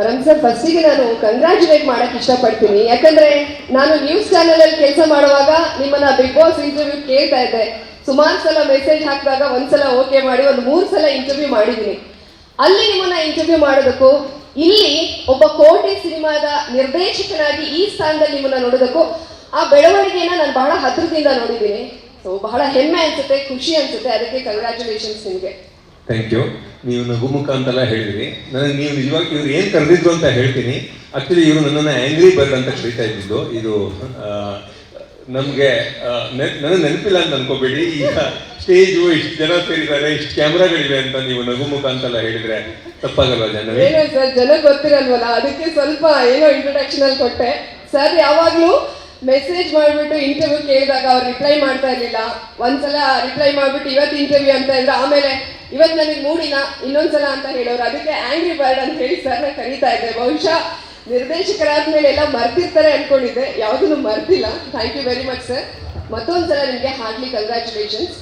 Param sir ಫಸ್ಟಿಗೆ ನಾನು congratulate ಮಾಡಕ್ ಇಷ್ಟಪಡ್ತೀನಿ. ಯಾಕಂದ್ರೆ ನಾನು ನ್ಯೂಸ್ ಚಾನೆಲ್ ಅಲ್ಲಿ ಕೆಲಸ ಮಾಡುವಾಗ ನಿಮ್ಮನ್ನ ಬಿಗ್ ಬಾಸ್ ಇಂಟರ್ವ್ಯೂ ಕೇಳ್ತಾ ಇದ್ದೆ. ಸುಮಾರು ಸಲ ಮೆಸೇಜ್ ಹಾಕಿದಾಗ ಒಂದ್ಸಲ ಓಕೆ ಮಾಡಿ, ಒಂದು ಮೂರು ಸಲ ಇಂಟರ್ವ್ಯೂ ಮಾಡಿದ್ದೀನಿ. ಅಲ್ಲಿ ನಿಮ್ಮನ್ನ ಇಂಟರ್ವ್ಯೂ ಮಾಡೋದಕ್ಕೂ, ಇಲ್ಲಿ ಒಬ್ಬ ಕೋಟೆ ಸಿನಿಮಾದ ನಿರ್ದೇಶಕನಾಗಿ ಈ ಸ್ಥಾನದಲ್ಲಿ ನಿಮ್ಮನ್ನ ನೋಡೋದಕ್ಕೂ, ಆ ಬೆಳವಣಿಗೆಯನ್ನ ನಾನು ಬಹಳ ಹತ್ರದಿಂದ ನೋಡಿದ್ದೀನಿ. ಸೊ ಬಹಳ ಹೆಮ್ಮೆ ಅನ್ಸುತ್ತೆ, ಖುಷಿ ಅನ್ಸುತ್ತೆ. ಅದಕ್ಕೆ ಕಂಗ್ರ್ಯಾಚುಲೇಷನ್ಸ್ ನಿಮಗೆ. ಥ್ಯಾಂಕ್ ಯು ನೀವು ನಗುಮುಖ ಅಂತೆಲ್ಲ ಹೇಳಿದ್ರಿ. ನನಗೆ ನೀವು ನಿಜವಾಗಿ ಇವ್ರು ಏನು ಕರೆದಿದ್ರು ಅಂತ ಹೇಳ್ತೀನಿ. ಆಕ್ಚುಲಿ ಇವರು ನನ್ನನ್ನು ಆ್ಯಂಗ್ರಿ ಬರ್ಡ್ ಅಂತ ಕರೀತಾ ಇದ್ದಿದ್ದು. ಇದು ನಮಗೆ ನನಗೆ ನೆನಪಿಲ್ಲ ಅಂತ ಅನ್ಕೋಬೇಡಿ. ಈಗ ಸ್ಟೇಜು ಇಷ್ಟು ಜನ ಸೇರಿದ್ದಾರೆ, ಇಷ್ಟು ಕ್ಯಾಮ್ರಾಗಳಿವೆ ಅಂತ ನೀವು ನಗುಮುಖ ಅಂತೆಲ್ಲ ಹೇಳಿದ್ರೆ ತಪ್ಪಾಗಲ್ಲ ಜನ ಸರ್ ಜನ ಗೊತ್ತಿರಲ್ವಲ್ಲ. ಅದಕ್ಕೆ ಸ್ವಲ್ಪ ಏನೋ ಇಂಟ್ರೊಡಕ್ಷನ್ ಅಲ್ಲಿ ಕೊಟ್ಟೆ. ಸರ್, ಯಾವಾಗ್ಲೂ ಮೆಸೇಜ್ ಮಾಡ್ಬಿಟ್ಟು ಇಂಟರ್ವ್ಯೂ ಕೇಳಿದಾಗ ಅವ್ರು ರಿಪ್ಲೈ ಮಾಡ್ತಾ ಇರ್ಲಿಲ್ಲ. ಒಂದ್ಸಲ ರಿಪ್ಲೈ ಮಾಡ್ಬಿಟ್ಟು ಇವತ್ತು ಇಂಟರ್ವ್ಯೂ ಅಂತ ಇದ್ರು ಆಮೇಲೆ ಇವತ್ತು ನನಗೆ ಮೂಡಿನ ಇನ್ನೊಂದ್ಸಲ ಅಂತ ಹೇಳೋರು. ಅದಕ್ಕೆ ಆಂಗ್ರಿ ಬರ್ಡ್ ಅಂತ ಹೇಳಿ ಸರ್ನ ಕರೀತಾ ಇದ್ದೆ. ಬಹುಶಃ ನಿರ್ದೇಶಕರಾದ್ಮೇಲೆ ಎಲ್ಲ ಮರ್ತಿರ್ತಾರೆ ಅನ್ಕೊಂಡಿದ್ದೆ. ಯಾವುದನ್ನು ಮರ್ತಿಲ್ಲ thank you very much sir ಮತ್ತೊಂದ್ಸಲ ನಿಮಗೆ ಹಾರ್ಡ್ಲಿ ಕಂಗ್ರ್ಯಾಚುಲೇಷನ್ಸ್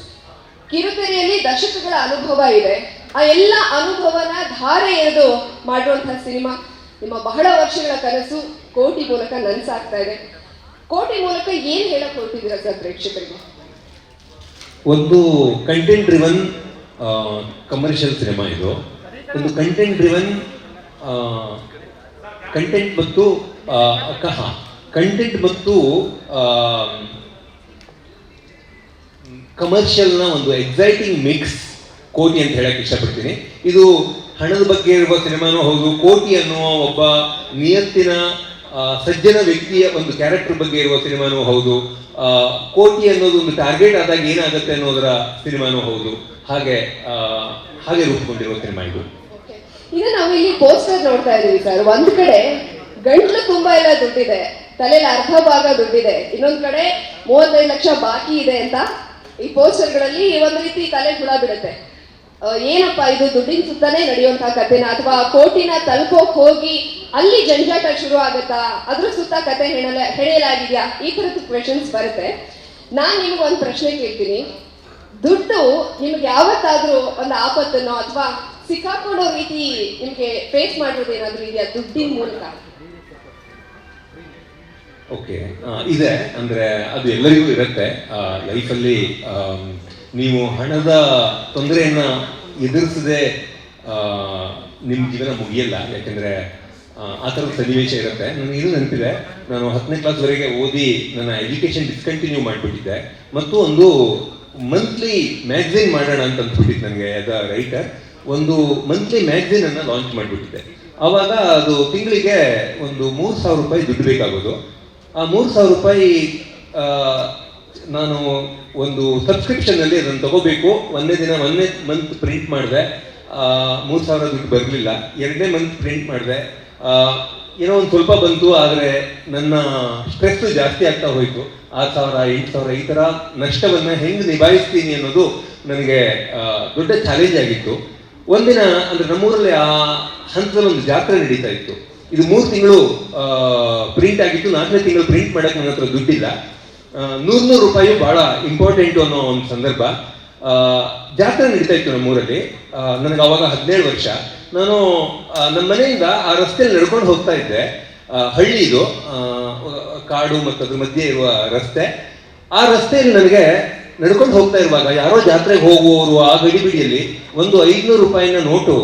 ಕಿರುತೆರೆಯಲ್ಲಿ ದಶಕಗಳ ಅನುಭವ ಇದೆ. ಆ ಎಲ್ಲ ಅನುಭವನ ಧಾರೆ ಎರೆದು ಮಾಡುವಂತಹ ಸಿನಿಮಾ. ನಿಮ್ಮ ಬಹಳ ವರ್ಷಗಳ ಕನಸು ಕೋಟಿ ಮೂಲಕ ನನ್ಸಾಗ್ತಾ ಇದೆ. ಕೋಟಿ ಮೂಲಕ ಏನ್ ಹೇಳಕ್ ಹೊರಟಿದ್ದೀರಾ ಸರ್ ಪ್ರೇಕ್ಷಕರಿಗೆ? ಒಂದು ಕಂಟೆಂಟ್ ಡ್ರಿವನ್ ಕಮರ್ಷಿಯಲ್ ಸಿನಿಮಾ ಇದು. ಒಂದು ಕಂಟೆಂಟ್ ಡ್ರಿವನ್ ಕಂಟೆಂಟ್ ಮತ್ತು ಕಹ ಕಂಟೆಂಟ್ ಮತ್ತು ಕಮರ್ಷಿಯಲ್ನ ಒಂದು ಎಕ್ಸೈಟಿಂಗ್ ಮಿಕ್ಸ್ ಕೋಟಿ ಅಂತ ಹೇಳಕ್ಕೆ ಇಷ್ಟಪಡ್ತೀನಿ. ಇದು ಹಣದ ಬಗ್ಗೆ ಇರುವ ಸಿನಿಮಾನೂ ಹೌದು, ಕೋಟಿ ಅನ್ನುವ ಒಬ್ಬ ನಿಯತ್ತಿನ ಸಜ್ಜನ ವ್ಯಕ್ತಿಯ ಒಂದು ಕ್ಯಾರೆಕ್ಟರ್ ಬಗ್ಗೆ ಇರುವ ಸಿನಿಮಾನೂ ಹೌದು. ಕೋಟಿ ಅನ್ನೋದು ಒಂದು ಟಾರ್ಗೆಟ್ ಆದಾಗ ಏನಾಗುತ್ತೆ ಅನ್ನೋದರ ಸಿನಿಮಾನೂ ಹೌದು. ಹಾಗೆ ಹಾಗೆ ರೂಪುಗೊಂಡಿರುವ ಸಿನಿಮಾ ಇದು. ಈಗ ನಾವು ಇಲ್ಲಿ ಪೋಸ್ಟರ್ ನೋಡ್ತಾ ಇದೀವಿ ಸರ್ ಒಂದ್ ಕಡೆ ಗಂಟ್ಲು ತುಂಬಾ ಎಲ್ಲ ದುಡ್ಡಿದೆ. ತಲೆಯಲ್ಲಿ ಅರ್ಧ ಭಾಗ ದುಡ್ಡಿದೆ. ಇನ್ನೊಂದ್ ಕಡೆ ಮೂವತ್ತೈದು ಲಕ್ಷ ಬಾಕಿ ಇದೆ ಅಂತ ಈ ಪೋಸ್ಟರ್ಗಳಲ್ಲಿ ಒಂದ್ ರೀತಿ ತಲೆ ಹುಳ ಬಿಡುತ್ತೆ. ಏನಪ್ಪಾ ಇದು? ದುಡ್ಡಿನ ಸುತ್ತಾನೆ ನಡೆಯುವಂತಹ ಕಥೆನ? ಅಥವಾ ಕೋಟಿನ ತಲುಪೋಕ್ ಹೋಗಿ ಅಲ್ಲಿ ಜಂಜಾಟ ಶುರು ಆಗತ್ತಾ? ಅದ್ರ ಸುತ್ತ ಕತೆ ಹೆಣಲ ಹೇಳಲಾಗಿದೆಯಾ ಈ ತರದ ಕ್ವೆಶನ್ಸ್ ಬರುತ್ತೆ. ನಾನು ನಿಮ್ಗೆ ಒಂದು ಪ್ರಶ್ನೆ ಕೇಳ್ತೀನಿ. ದುಡ್ಡು ನಿಮ್ಗೆ ಯಾವತ್ತಾದ್ರೂ ಒಂದು ಆಪತ್ತನ್ನು ಅಥವಾ ಸಿಕ್ಕಾಕೊಳ್ಳೋ ರೀತಿ ನಿಮ್ಗೆ ಫೇಸ್ ಮಾಡೋದು ಏನಾದ್ರೂ ಇದೆಯಾ ದುಡ್ಡಿನ ಮೂಲಕ? ಓಕೆ. ಇದೆ. ಅಂದ್ರೆ ಅದು ಎಲ್ಲರಿಗೂ ಇರುತ್ತೆ. ಲೈಫಲ್ಲಿ ನೀವು ಹಣದ ತೊಂದರೆಯನ್ನ ಎದುರಿಸದೆ ನಿಮ್ಮ ಜೀವನ ಮುಗಿಯಲ್ಲ. ಯಾಕೆಂದ್ರೆ ಆ, ಥರದ ಸನ್ನಿವೇಶ ಇರುತ್ತೆ. ನನಗೆ ಇದು ನೆನಪಿದೆ ನಾನು ಹತ್ತನೇ ಕ್ಲಾಸ್ವರೆಗೆ ಓದಿ ನನ್ನ ಎಜುಕೇಶನ್ ಡಿಸ್ಕಂಟಿನ್ಯೂ ಮಾಡಿಬಿಟ್ಟಿದ್ದೆ. ಮತ್ತು ಒಂದು ಮಂತ್ಲಿ ಮ್ಯಾಗ್ಝಿನ್ ಮಾಡೋಣ ಅಂತ ಅಂದ್ಬಿಟ್ಟಿತ್ತು ನನಗೆ ಅದ ರೈಟರ್. ಒಂದು ಮಂತ್ಲಿ ಮ್ಯಾಗ್ಝಿನ್ ಅನ್ನು ಲಾಂಚ್ ಮಾಡಿಬಿಟ್ಟಿದ್ದೆ. ಆವಾಗ ಅದು ತಿಂಗಳಿಗೆ ಒಂದು ಮೂರು ಸಾವಿರ ರೂಪಾಯಿ ದುಡ್ಡು ಬೇಕಾಗೋದು. ಆ ಮೂರು ಸಾವಿರ ರೂಪಾಯಿ ನಾನು ಒಂದು ಸಬ್ಸ್ಕ್ರಿಪ್ಷನಲ್ಲಿ ಅದನ್ನು ತಗೋಬೇಕು. ಒಂದೇ ದಿನ ಒಂದೇ ಮಂತ್ ಪ್ರಿಂಟ್ ಮಾಡಿದೆ. ಮೂರು ಸಾವಿರ ದುಡ್ಡು ಬರಲಿಲ್ಲ. ಎರಡನೇ ಮಂತ್ ಪ್ರಿಂಟ್ ಮಾಡಿದೆ. ಏನೋ ಒಂದು ಸ್ವಲ್ಪ ಬಂತು, ಆದರೆ ನನ್ನ ಸ್ಟ್ರೆಸ್ ಜಾಸ್ತಿ ಆಗ್ತಾ ಹೋಯಿತು. ಆರು ಸಾವಿರ, ಎಂಟು ಸಾವಿರ ಈ ಥರ ನಷ್ಟವನ್ನು ಹೆಂಗೆ ನಿಭಾಯಿಸ್ತೀನಿ ಅನ್ನೋದು ನನಗೆ ದೊಡ್ಡ ಚಾಲೆಂಜ್ ಆಗಿತ್ತು. ಒಂದಿನ, ಅಂದರೆ ನಮ್ಮೂರಲ್ಲಿ ಆ ಹಂತದಲ್ಲಿ ಒಂದು ಜಾತ್ರೆ ನಡೀತಾ ಇತ್ತು. ಇದು ಮೂರು ತಿಂಗಳು ಪ್ರಿಂಟ್ ಆಗಿತ್ತು. ನಾಲ್ಕನೇ ತಿಂಗಳು ಪ್ರಿಂಟ್ ಮಾಡಕ್ಕೆ ನನ್ನ ಹತ್ರ ದುಡ್ಡಿಲ್ಲ. ನೂರು ನೂರು ರೂಪಾಯಿ ಭಾಳ ಇಂಪಾರ್ಟೆಂಟು ಅನ್ನೋ ಒಂದು ಸಂದರ್ಭ. ಜಾತ್ರೆ ನಡೀತಾ ಇತ್ತು ನಮ್ಮೂರಲ್ಲಿ ನನಗೆ ಅವಾಗ ಹದಿನೇಳು ವರ್ಷ. ನಾನು ನಮ್ಮ ಮನೆಯಿಂದ ಆ ರಸ್ತೆಯಲ್ಲಿ ನಡ್ಕೊಂಡು ಹೋಗ್ತಾ ಇದ್ದೆ. ಹಳ್ಳಿ ಇದು. ಕಾಡು ಮತ್ತು ಅದ್ರ ಮಧ್ಯೆ ಇರುವ ರಸ್ತೆ. ಆ ರಸ್ತೆಯಲ್ಲಿ ನನಗೆ ನಡ್ಕೊಂಡು ಹೋಗ್ತಾ ಇರುವಾಗ ಯಾರೋ ಜಾತ್ರೆಗೆ ಹೋಗುವವರು ಆ ಗಡಿಬಿಡಿಯಲ್ಲಿ ಒಂದು ಐದುನೂರು ರೂಪಾಯಿನ ನೋಟು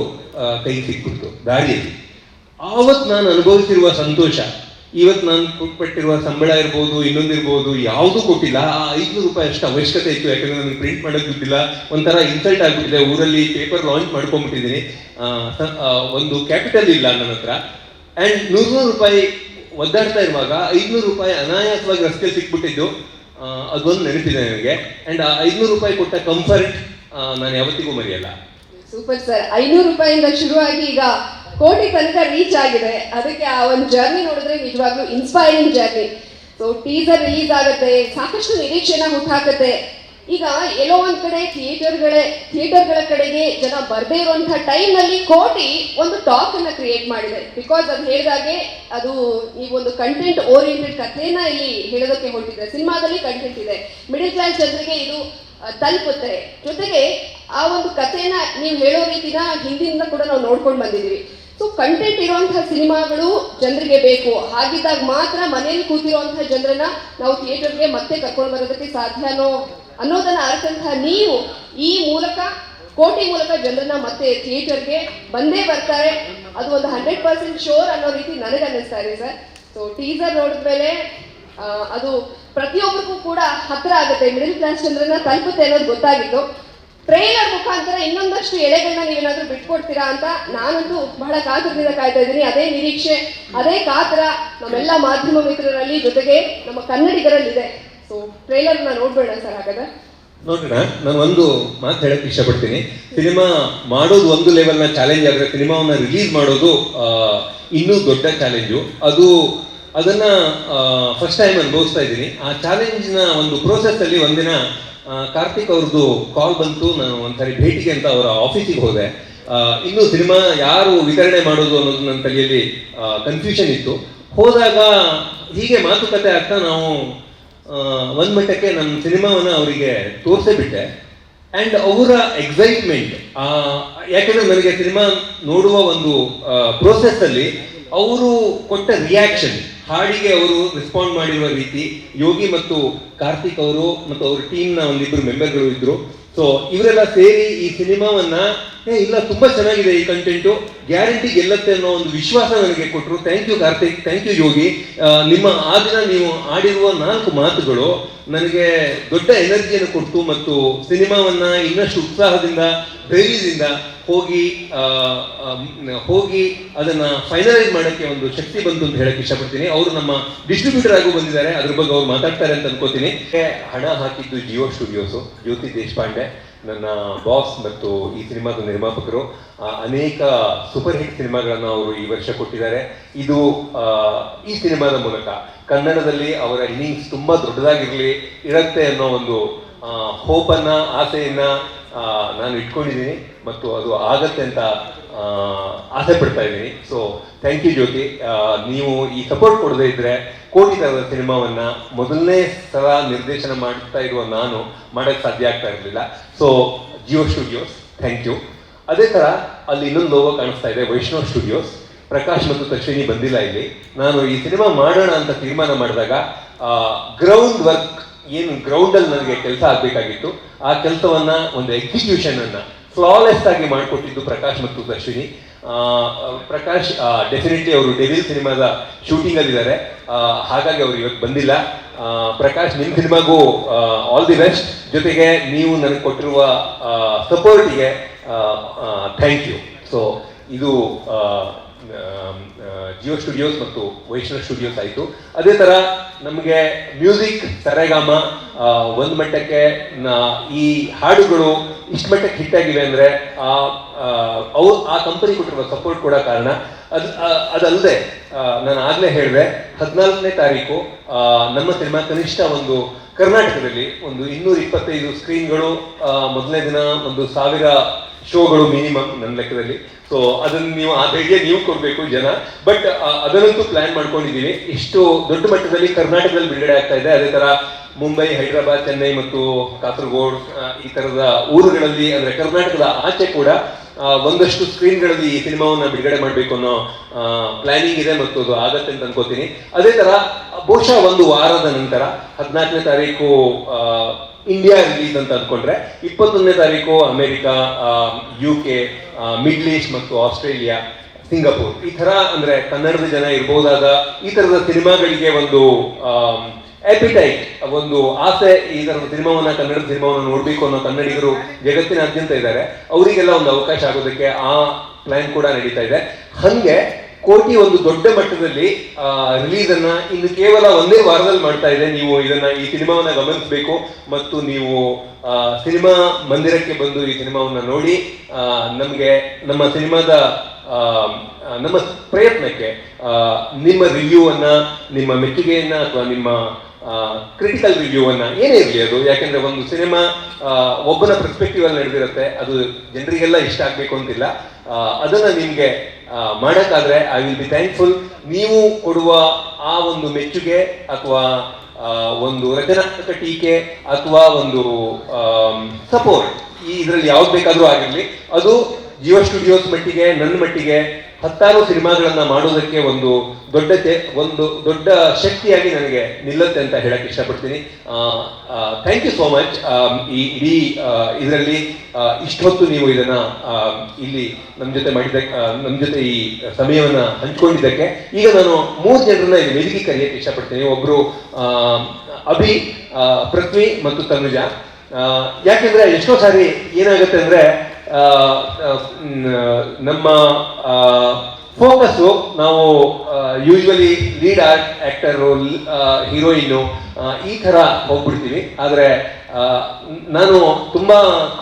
ಕೈ ಸಿಕ್ಬಿಡ್ತು ದಾರಿಯಲ್ಲಿ. ಆವತ್ತು ನಾನು ಅನುಭವಿಸಿರುವ ಸಂತೋಷ ಇವತ್ತು ನಾನು ಕೊಟ್ಬಿಟ್ಟಿರುವ ಸಂಬಳ ಇರ್ಬೋದು ಇನ್ನೊಂದಿರ್ಬೋದು ಯಾವುದೂ ಕೊಟ್ಟಿಲ್ಲ. ಆ ಐದುನೂರು ರೂಪಾಯಿ ಅಷ್ಟು ಅವಶ್ಯಕತೆ ಇತ್ತು. ಯಾಕಂದ್ರೆ ನನಗೆ ಪ್ರಿಂಟ್ ಮಾಡೋಕೆ ದುಡ್ಡಿಲ್ಲ ಒಂಥರ ಇನ್ಸಲ್ಟ್ ಆಗ್ಬಿಟ್ಟಿದೆ. ಊರಲ್ಲಿ ಪೇಪರ್ ಲಾಂಚ್ ಮಾಡ್ಕೊಂಡ್ಬಿಟ್ಟಿದ್ದೀನಿ. ಒಂದು ಕ್ಯಾಪಿಟಲ್ ಇಲ್ಲ ನನ್ನ ಹತ್ರ. ಆ್ಯಂಡ್ ನೂರು ರೂಪಾಯಿ ಒದ್ದಾಡ್ತಾ ಇರುವಾಗ ಐದುನೂರು ರೂಪಾಯಿ ಅನಾಯಾಸವಾಗಿ ರಸ್ತೆ ಸಿಕ್ಬಿಟ್ಟಿದ್ದು ಅದೊಂದು ನೆನಪಿದೆ ನನಗೆ. ಆ್ಯಂಡ್ ಆ ಐದುನೂರು ರೂಪಾಯಿ ಕೊಟ್ಟ ಕಂಫರ್ಟ್ ನಾನು ಯಾವತ್ತಿಗೂ ಮರೆಯಲ್ಲ. ಸೂಪರ್ ಸರ್ ಐನೂರು ರೂಪಾಯಿಂದ ಶುರುವಾಗಿ ಈಗ ಕೋಟಿ ತನಕ ರೀಚ್ ಆಗಿದೆ. ಅದಕ್ಕೆ ಆ ಒಂದು ಜರ್ನಿ ನೋಡಿದ್ರೆ ನಿಜವಾಗ್ಲೂ inspiring journey so teaser release ಆಗುತ್ತೆ, ಸಾಕಷ್ಟು ನಿರೀಕ್ಷೆನ ಹುಟ್ಟಾಕತ್ತೆ ಈಗ ಎಲ್ಲೋ ಒಂದ್ ಕಡೆ ಥಿಯೇಟರ್ಗಳೇ ಥಿಯೇಟರ್ಗಳ ಕಡೆಗೆ ಜನ ಬರದೇ ಇರುವಂತಹ ಟೈಮ್ನಲ್ಲಿ ಕೋಟಿ ಒಂದು ಟಾಕ್ ಅನ್ನ ಕ್ರಿಯೇಟ್ ಮಾಡಿದೆ. ಬಿಕಾಸ್ ಅದು ಹೇಳಿದಾಗೆ ಅದು ಈ ಒಂದು ಕಂಟೆಂಟ್ ಓರಿಯೆಂಟೆಡ್ ಕಥೆನ ಇಲ್ಲಿ ಹೇಳೋದಕ್ಕೆ ಹೊರಟಿದೆ ಸಿನಿಮಾದಲ್ಲಿ ಕಂಟೆಂಟ್ ಇದೆ. ಮಿಡಿಲ್ ಕ್ಲಾಸ್ ಜನರಿಗೆ ಇದು ತಲುಪುತ್ತೆ. ಜೊತೆಗೆ ಆ ಒಂದು ಕಥೆನ ನೀವು ಹೇಳೋ ರೀತಿನ ಹಿಂದಿನಿಂದ ಕೂಡ ನಾವು ನೋಡ್ಕೊಂಡು ಬಂದಿದ್ದೀವಿ. ಸೊ ಕಂಟೆಂಟ್ ಇರುವಂತಹ ಸಿನಿಮಾಗಳು ಜನರಿಗೆ ಬೇಕು. ಹಾಗಿದ್ದಾಗ ಮಾತ್ರ ಮನೆಯಲ್ಲಿ ಕೂತಿರುವಂತಹ ಜನರನ್ನ ನಾವು ಥಿಯೇಟರ್ಗೆ ಮತ್ತೆ ಕರ್ಕೊಂಡು ಬರೋದಕ್ಕೆ ಸಾಧ್ಯನೋ ಅನ್ನೋ, ಅನ್ನೋದನ್ನ ಅರ್ಥ ನೀವು ಈ ಮೂಲಕ, ಕೋಟಿ ಮೂಲಕ ಜನರನ್ನ ಮತ್ತೆ ಥಿಯೇಟರ್ಗೆ ಬಂದೇ ಬರ್ತಾರೆ. ಅದು ಒಂದು ಹಂಡ್ರೆಡ್ ಪರ್ಸೆಂಟ್ ಶೋರ್ ಅನ್ನೋ ರೀತಿ ನನಗೆ ಅನ್ನಿಸ್ತಾ ಇದೆ ಸರ್. ಸೊ ಟೀಸರ್ ನೋಡಿದ್ಮೇಲೆ ಮೇಲೆ ಅದು ಪ್ರತಿಯೊಬ್ಬರಿಗೂ ಕೂಡ ಹತ್ರ ಆಗುತ್ತೆ. ಮಿಡಲ್ ಕ್ಲಾಸ್ ಜನರನ್ನ ತಲುಪುತ್ತೆ ಅನ್ನೋದು ಗೊತ್ತಾಗಿತ್ತು ಟ್ರೈಲರ್ ಮುಖಾಂತರ ಇನ್ನೊಂದಷ್ಟು ಎಳೆಗಳನ್ನ ನೀವೇನಾದ್ರೂ ಬಿಟ್ಕೊಡ್ತೀರಾ ಅಂತ ನಾನಂತೂ ಬಹಳ ಕಾತುರದಿಂದ ಕಾಯ್ತಾ ಇದ್ದೀನಿ. ಅದೇ ನಿರೀಕ್ಷೆ, ಅದೇ ಕಾತರ ನಮ್ಮೆಲ್ಲ ಮಾಧ್ಯಮ ಮಿತ್ರರಲ್ಲಿ ಜೊತೆಗೆ ನಮ್ಮ ಕನ್ನಡಿಗರಲ್ಲಿದೆ. ಸೊ ಟ್ರೈಲರ್ನ ನೋಡ್ಬೇಡ ಸರ್ ಹಾಗಾದ್ರೆ. ನೋಡೋಣ ನಾನು ಒಂದು ಮಾತು ಹೇಳಕ್ ಇಷ್ಟಪಡ್ತೀನಿ. ಸಿನಿಮಾ ಮಾಡೋದು ಒಂದು ಲೆವೆಲ್ನ ಚಾಲೆಂಜ್ ಆದ್ರೆ ಸಿನಿಮಾವನ್ನ ರಿಲೀಸ್ ಮಾಡೋದು ಇನ್ನೂ ದೊಡ್ಡ ಚಾಲೆಂಜು ಅದು, ಅದನ್ನ ಫಸ್ಟ್ ಟೈಮ್ ಅನುಭವಿಸ್ತಾ ಇದ್ದೀನಿ. ಆ ಚಾಲೆಂಜ್ನ ಒಂದು ಪ್ರೋಸೆಸ್ ಅಲ್ಲಿ ಒಂದಿನ ಕಾರ್ತಿಕ್ ಅವ್ರದ್ದು ಕಾಲ್ ಬಂತು. ನಾನು ಒಂದ್ಸರಿ ಭೇಟಿಗೆ ಅಂತ ಅವರ ಆಫೀಸಿಗೆ ಹೋದೆ. ಇನ್ನು ಸಿನಿಮಾ ಯಾರು ವಿತರಣೆ ಮಾಡೋದು ಅನ್ನೋದು ನನ್ನ ತಲೆಯಲ್ಲಿ ಕನ್ಫ್ಯೂಷನ್ ಇತ್ತು. ಹೋದಾಗ ಹೀಗೆ ಮಾತುಕತೆ ಆಗ್ತಾ ನಾವು ಒಂದು ಮಟ್ಟಕ್ಕೆ ನನ್ನ ಸಿನಿಮಾವನ್ನ ಅವರಿಗೆ ತೋರಿಸೇ ಬಿಟ್ಟೆ. ಅಂಡ್ ಅವರ ಎಕ್ಸೈಟ್ಮೆಂಟ್ ಯಾಕಂದ್ರೆ ನನಗೆ ಸಿನಿಮಾ ನೋಡುವ ಒಂದು ಪ್ರೋಸೆಸ್ ಅಲ್ಲಿ ಅವರು ಕೊಟ್ಟ ರಿಯಾಕ್ಷನ್ ಹಾಡಿಗೆ ಅವರು ರೆಸ್ಪಾಂಡ್ ಮಾಡಿರುವ ರೀತಿ ಯೋಗಿ ಮತ್ತು ಕಾರ್ತಿಕ್ ಅವರು ಮತ್ತು ಅವ್ರ ಟೀಮ್ನ ಒಂದಿಬ್ರು ಮೆಂಬರ್ಗಳು ಇದ್ರು. ಸೊ ಇವರೆಲ್ಲ ಸೇರಿ ಈ ಸಿನಿಮಾವನ್ನ ಏ, ಇಲ್ಲ, ತುಂಬಾ ಚೆನ್ನಾಗಿದೆ ಈ ಕಂಟೆಂಟು ಗ್ಯಾರಂಟಿ ಗೆಲ್ಲತ್ತೆ ಅನ್ನೋ ಒಂದು ವಿಶ್ವಾಸ ನನಗೆ ಕೊಟ್ಟರು thank you Karthik thank you Yogi ನಿಮ್ಮ ಆ ದಿನ ನೀವು ಆಡಿರುವ ನಾಲ್ಕು ಮಾತುಗಳು ನನಗೆ ದೊಡ್ಡ ಎನರ್ಜಿಯನ್ನು ಕೊಟ್ಟು ಮತ್ತು ಸಿನಿಮಾವನ್ನ ಇನ್ನಷ್ಟು ಉತ್ಸಾಹದಿಂದ, ಧೈರ್ಯದಿಂದ ಹೋಗಿ ಹೋಗಿ ಅದನ್ನ ಫೈನಲೈಸ್ ಮಾಡೋಕ್ಕೆ ಒಂದು ಶಕ್ತಿ ಬಂತು ಅಂತ ಹೇಳಕ್ಕೆ ಇಷ್ಟಪಡ್ತೀನಿ. ಅವರು ನಮ್ಮ ಡಿಸ್ಟ್ರಿಬ್ಯೂಟರ್ ಆಗೂ ಬಂದಿದ್ದಾರೆ. ಅದ್ರ ಬಗ್ಗೆ ಅವ್ರು ಮಾತಾಡ್ತಾರೆ ಅಂತ ಅನ್ಕೋತೀನಿ. ಹಣ ಹಾಕಿದ್ದು ಜಿಯೋ ಸ್ಟುಡಿಯೋಸು ಜ್ಯೋತಿ ದೇಶಪಾಂಡೆ. ನನ್ನ ಬಾಸ್ ಮತ್ತು ಈ ಸಿನಿಮಾದ ನಿರ್ಮಾಪಕರು ಅನೇಕ ಸೂಪರ್ ಹಿಟ್ ಸಿನಿಮಾಗಳನ್ನು ಅವರು ಈ ವರ್ಷ ಕೊಟ್ಟಿದ್ದಾರೆ. ಇದು ಈ ಸಿನಿಮಾದ ಮೂಲಕ ಕನ್ನಡದಲ್ಲಿ ಅವರ ಇನ್ನಿಂಗ್ಸ್ ತುಂಬ ದೊಡ್ಡದಾಗಿರಲಿ ಇರುತ್ತೆ ಅನ್ನೋ ಒಂದು ಹೋಪನ್ನು ಆಸೆಯನ್ನು ನಾನು ಇಟ್ಕೊಂಡಿದ್ದೀನಿ ಮತ್ತು ಅದು ಆಗತ್ತೆ ಅಂತ ಆಸೆ ಪಡ್ತಾ ಇದ್ದೀನಿ. So thank you Jyothi. ನೀವು ಈ ಸಪೋರ್ಟ್ ಕೊಡದೇ ಇದ್ರೆ ಕೋಟಿ ತರದ ಸಿನಿಮಾವನ್ನ ಮೊದಲನೇ ಸಲ ನಿರ್ದೇಶನ ಮಾಡ್ತಾ ಇರುವ ನಾನು ಮಾಡಕ್ ಸಾಧ್ಯ ಆಗ್ತಾ ಇರಲಿಲ್ಲ. So Jio studios thank you ಅದೇ ತರ ಅಲ್ಲಿ ಇನ್ನೊಂದು ಲೋಗೋ ಕಾಣಿಸ್ತಾ ಇದೆ ವೈಷ್ಣವ್ ಸ್ಟುಡಿಯೋಸ್ ಪ್ರಕಾಶ್ ಮತ್ತು ತಕ್ಷಿಣಿ ಬಂದಿಲ್ಲ ಇಲ್ಲಿ. ನಾನು ಈ ಸಿನಿಮಾ ಮಾಡೋಣ ಅಂತ ತೀರ್ಮಾನ ಮಾಡಿದಾಗ ಗ್ರೌಂಡ್ ವರ್ಕ್ ಏನು ಗ್ರೌಂಡ್ ಅಲ್ಲಿ ನನಗೆ ಕೆಲಸ ಆಗಬೇಕಾಗಿತ್ತು. ಆ ಕೆಲಸವನ್ನ ಒಂದು ಎಕ್ಸಿಕ್ಯೂಷನ್ ಅನ್ನ ಫ್ಲಾಲೆಸ್ ಆಗಿ ಮಾಡಿಕೊಟ್ಟಿದ್ದು ಪ್ರಕಾಶ್ ಮತ್ತು ದರ್ಶಿನಿ. ಪ್ರಕಾಶ್ ಡೆಫಿನೆಟ್ಲಿ ಅವರು ಡೆವಿಲ್ ಸಿನಿಮಾದ ಶೂಟಿಂಗ್ ಅಲ್ಲಿ ಇದ್ದಾರೆ ಹಾಗಾಗಿ ಅವರು ಇವತ್ತು ಬಂದಿಲ್ಲ. ಪ್ರಕಾಶ್ ನಿಮ್ಮ ಸಿನಿಮಾಗೂ ಆಲ್ ದಿ ಬೆಸ್ಟ್ ಜೊತೆಗೆ ನೀವು ನನಗೆ ಕೊಟ್ಟಿರುವ ಸಪೋರ್ಟಿಗೆ ಥ್ಯಾಂಕ್ ಯು ಸೊ ಇದು ಜಿಯೋ ಸ್ಟುಡಿಯೋಸ್ ಮತ್ತು ವೈಷ್ಣವ್ ಸ್ಟುಡಿಯೋಸ್ ಆಯಿತು. ಅದೇ ಥರ ನಮಗೆ ಮ್ಯೂಸಿಕ್ ಸರೆಗಾಮ ಒಂದು ಮಟ್ಟಕ್ಕೆ ಈ ಹಾಡುಗಳು ಇಷ್ಟು ಮಟ್ಟಕ್ಕೆ ಹಿಟ್ ಆಗಿವೆ ಅಂದರೆ ಅವು, ಆ ಕಂಪನಿ ಕೊಟ್ಟಿರುವ ಸಪೋರ್ಟ್ ಕೂಡ ಕಾರಣ. ಅದು ಅದಲ್ಲದೆ ನಾನು ಆಗಲೇ ಹೇಳಿದೆ, ಹದಿನಾಲ್ಕನೇ ತಾರೀಕು ನಮ್ಮ ಸಿನಿಮಾ ಕನಿಷ್ಠ ಒಂದು ಕರ್ನಾಟಕದಲ್ಲಿ ಒಂದು ಇನ್ನೂರ ಇಪ್ಪತ್ತೈದು ಸ್ಕ್ರೀನ್ಗಳು ಮೊದಲನೇ ದಿನ ಒಂದು ಸಾವಿರ ಶೋಗಳು ಮಿನಿಮಮ್ ನನ್ನ ಲೆಕ್ಕದಲ್ಲಿ. ಸೊ ಅದನ್ನು ನೀವು ಆ ಧೈರ್ಯ ನೀವು ಕೊಡಬೇಕು ಜನ. ಬಟ್ ಅದನ್ನಂತೂ ಪ್ಲಾನ್ ಮಾಡ್ಕೊಂಡಿದ್ದೀವಿ ಇಷ್ಟು ದೊಡ್ಡ ಮಟ್ಟದಲ್ಲಿ ಕರ್ನಾಟಕದಲ್ಲಿ ಬಿಡುಗಡೆ ಆಗ್ತಾ ಇದೆ. ಅದೇ ತರ ಮುಂಬೈ, ಹೈದರಾಬಾದ್, ಚೆನ್ನೈ ಮತ್ತು ಕಾಸರಗೋಡ್ ಈ ತರದ ಊರುಗಳಲ್ಲಿ, ಅಂದ್ರೆ ಕರ್ನಾಟಕದ ಆಚೆ ಕೂಡ ಒಂದಷ್ಟು ಸ್ಕ್ರೀನ್ಗಳಲ್ಲಿ ಈ ಸಿನಿಮಾವನ್ನ ಬಿಡುಗಡೆ ಮಾಡಬೇಕು ಅನ್ನೋ ಪ್ಲಾನಿಂಗ್ ಇದೆ ಮತ್ತು ಅದು ಆಗತ್ತೆ ಅಂತ ಅನ್ಕೋತೀನಿ. ಅದೇ ತರ, ಬಹುಶಃ ಒಂದು ವಾರದ ನಂತರ ಹದಿನಾಲ್ಕನೇ ತಾರೀಕು ಇಂಡಿಯಾ ರಿಲೀಸ್ ಅಂತ ಅಂದ್ಕೊಂಡ್ರೆ ಇಪ್ಪತ್ತೊಂದನೇ ತಾರೀಕು America U K middle east ಮತ್ತು ಆಸ್ಟ್ರೇಲಿಯಾ, ಸಿಂಗಾಪುರ್. ಈ ತರ ಅಂದ್ರೆ ಕನ್ನಡದ ಜನ ಇರಬಹುದಾದ ಈ ತರದ ಸಿನಿಮಾಗಳಿಗೆ ಒಂದು ಎಪಿಟೈಟ್ ಒಂದು ಆಸೆ ಈ ತರದ ಸಿನಿಮಾವನ್ನ ಕನ್ನಡ ಸಿನಿಮಾವನ್ನ ನೋಡಬೇಕು ಅನ್ನೋ ಕನ್ನಡಿಗರು ಜಗತ್ತಿನಾದ್ಯಂತ ಇದ್ದಾರೆ. ಅವರಿಗೆಲ್ಲ ಒಂದು ಅವಕಾಶ ಆಗೋದಕ್ಕೆ ಆ ಪ್ಲಾನ್ ಕೂಡ ನಡೀತಾ ಇದೆ. ಹಂಗೆ ಕೋಟಿ ಒಂದು ದೊಡ್ಡ ಮಟ್ಟದಲ್ಲಿ ರಿಲೀಸ್ ಅನ್ನ ಇನ್ನು ಕೇವಲ ಒಂದೇ ವಾರದಲ್ಲಿ ಮಾಡ್ತಾ ಇದೆ. ನೀವು ಇದನ್ನ ಈ ಸಿನಿಮಾವನ್ನ ಗಮನಿಸಬೇಕು ಮತ್ತು ನೀವು ಸಿನಿಮಾ ಮಂದಿರಕ್ಕೆ ಬಂದು ಈ ಸಿನಿಮಾವನ್ನ ನೋಡಿ ನಮಗೆ ನಮ್ಮ ಸಿನಿಮಾದ ನಮ್ಮ ಪ್ರಯತ್ನಕ್ಕೆ ನಿಮ್ಮ ರಿವ್ಯೂ ಅನ್ನ, ನಿಮ್ಮ ಮೆಚ್ಚುಗೆಯನ್ನ ಅಥವಾ ನಿಮ್ಮ ಕ್ರಿಟಿಕಲ್ ರಿವ್ಯೂ ಅನ್ನ ಏನೇ ಇರಲಿ ಅದು. ಯಾಕಂದ್ರೆ ಒಂದು ಸಿನಿಮಾ ಒಬ್ಬನ ಪರ್ಸ್ಪೆಕ್ಟಿವ್ ಅಲ್ಲಿ ನಡೆದಿರುತ್ತೆ. ಅದು ಜನರಿಗೆಲ್ಲ ಇಷ್ಟ ಆಗ್ಬೇಕು ಅಂತಿಲ್ಲ. ಅದನ್ನು ನಿಮ್ಗೆ ಮಾಡಕ್ಕಾದ್ರೆ ಐ ವಿಲ್ ಬಿ ಥ್ಯಾಂಕ್ಫುಲ್ ನೀವು ಕೊಡುವ ಆ ಒಂದು ಮೆಚ್ಚುಗೆ ಅಥವಾ ಒಂದು ರಚನಾತ್ಮಕ ಟೀಕೆ ಅಥವಾ ಒಂದು ಸಪೋರ್ಟ್ ಈ ಇದರಲ್ಲಿ ಯಾವ್ದು ಬೇಕಾದ್ರೂ ಆಗಿರ್ಲಿ, ಅದು ಜಿಯೋ ಸ್ಟುಡಿಯೋಸ್ ಮಟ್ಟಿಗೆ ನನ್ನ ಮಟ್ಟಿಗೆ ಹತ್ತಾರು ಸಿನಿಮಾಗಳನ್ನ ಮಾಡೋದಕ್ಕೆ ಒಂದು ದೊಡ್ಡತೆ ಒಂದು ದೊಡ್ಡ ಶಕ್ತಿಯಾಗಿ ನನಗೆ ನಿಲ್ಲುತ್ತೆ ಅಂತ ಹೇಳಕ್ ಇಷ್ಟಪಡ್ತೀನಿ. ಥ್ಯಾಂಕ್ ಯು ಸೋ ಮಚ್ ಈ ಇಡೀ ಇದರಲ್ಲಿ ಇಷ್ಟೊತ್ತು ನೀವು ಇದನ್ನ ಇಲ್ಲಿ ನಮ್ಮ ಜೊತೆ ಮಾಡಿದ ನಮ್ಮ ಜೊತೆ ಈ ಸಮಯವನ್ನ ಹಂಚ್ಕೊಂಡಿದ್ದಕ್ಕೆ. ಈಗ ನಾನು ಮೂರು ಜನರನ್ನ ಇಲ್ಲಿ ವೇದಿಕೆ ಕರೆಯಕ್ಕೆ ಇಷ್ಟಪಡ್ತೀನಿ. ಒಬ್ರು ಅಭಿ ಪೃಥ್ವಿ ಮತ್ತು ತನುಜ. ಯಾಕೆಂದ್ರೆ ಎಷ್ಟೋ ಸಾರಿ ಏನಾಗುತ್ತೆ ಅಂದ್ರೆ ನಮ್ಮ ಫೋಕಸ್ಸು ನಾವು usually lead art actor heroine ಈ ಥರ ಹೋಗ್ಬಿಡ್ತೀವಿ. ಆದರೆ ನಾನು ತುಂಬ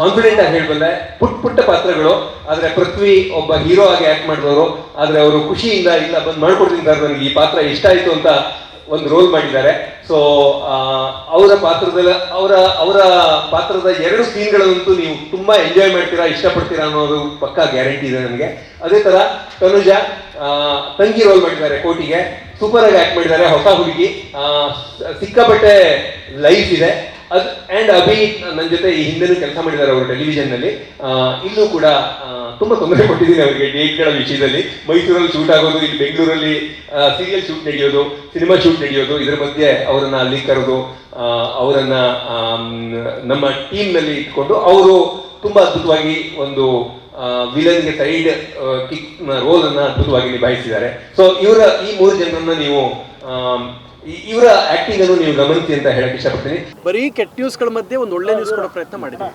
ಕಾನ್ಫಿಡೆಂಟ್ ಆಗಿ ಹೇಳ್ಬಲ್ಲೆ ಪುಟ್ಟ ಪುಟ್ಟ ಪಾತ್ರಗಳು. ಆದರೆ ಪೃಥ್ವಿ ಒಬ್ಬ ಹೀರೋ ಆಗಿ ಆ್ಯಕ್ಟ್ ಮಾಡಿದವರು. ಆದರೆ ಅವರು ಖುಷಿಯಿಂದ ಇಲ್ಲ ಬಂದು ಮಾಡ್ಕೊಡ್ತೀನಿ ಸರ್ ನನಗೆ ಈ ಪಾತ್ರ ಇಷ್ಟ ಆಯಿತು ಅಂತ ಒಂದು ರೋಲ್ ಮಾಡಿದ್ದಾರೆ. ಸೊ ಅವರ ಪಾತ್ರದಲ್ಲಿ, ಅವರ ಅವರ ಪಾತ್ರದ ಎರಡು ಸೀನ್ಗಳಂತೂ ನೀವು ತುಂಬಾ ಎಂಜಾಯ್ ಮಾಡ್ತೀರಾ, ಇಷ್ಟಪಡ್ತೀರಾ ಅನ್ನೋದು ಪಕ್ಕಾ ಗ್ಯಾರಂಟಿ ಇದೆ ನನಗೆ ಅದೇ ತರ ತನುಜ ತಂಗಿ ರೋಲ್ ಮಾಡಿದ್ದಾರೆ ಕೋಟಿಗೆ. ಸೂಪರ್ ಆಗಿ ಆಕ್ಟ್ ಮಾಡಿದ್ದಾರೆ, ಹೊಸ ಹುಡುಗಿ. ಸಿಕ್ಕಾಪಟ್ಟೆ ಲೈಫ್ ಇದೆ. ಅದ್ ಅಂಡ್ ಅಭಿ ನನ್ನ ಜೊತೆ ಈ ಹಿಂದೆನೂ ಕೆಲಸ ಮಾಡಿದ್ದಾರೆ ಅವರು ಟೆಲಿವಿಷನ್ನಲ್ಲಿ. ಇಲ್ಲೂ ಕೂಡ ತುಂಬಾ ತೊಂದರೆ ಕೊಟ್ಟಿದ್ದೀನಿ ಅವರಿಗೆ ಡೇಟ್ಗಳ ವಿಷಯದಲ್ಲಿ. ಮೈಸೂರಲ್ಲಿ ಶೂಟ್ ಆಗೋದು, ಇಲ್ಲಿ ಬೆಂಗಳೂರಲ್ಲಿ ಸೀರಿಯಲ್ ಶೂಟ್ ನಡೆಯೋದು ಸಿನಿಮಾ ಶೂಟ್ ನಡೆಯೋದು ಇದರ ಮಧ್ಯೆ ಅವರನ್ನ ಅಲ್ಲಿ ಕರೆದು ಅವರನ್ನ ನಮ್ಮ ಟೀಮ್ನಲ್ಲಿ ಇಟ್ಕೊಂಡು ಅವರು ತುಂಬಾ ಅದ್ಭುತವಾಗಿ ಒಂದು ವಿಲನ್ಗೆ ಸೈಡ್ ಕಿಕ್ ರೋಲ್ ಅನ್ನ ಅದ್ಭುತವಾಗಿ ನಿಭಾಯಿಸಿದ್ದಾರೆ. ಸೊ ಇವರ ಈ ಮೂರು ಜನರನ್ನ ನೀವು ಇವರ ಆಕ್ಟಿಂಗ್ ಅನ್ನು ನೀವು ಗಮನಿಸಿ ಅಂತ ಹೇಳಕ್ ಇಷ್ಟಪಡ್ತೀನಿ. ಬರೀ ಕೆಟ್ಟ ನ್ಯೂಸ್ಗಳ ಮಧ್ಯೆ ಒಂದು ಒಳ್ಳೆ ನ್ಯೂಸ್ ಕೊಡೋ ಪ್ರಯತ್ನ ಮಾಡಿದ್ದೀವಿ.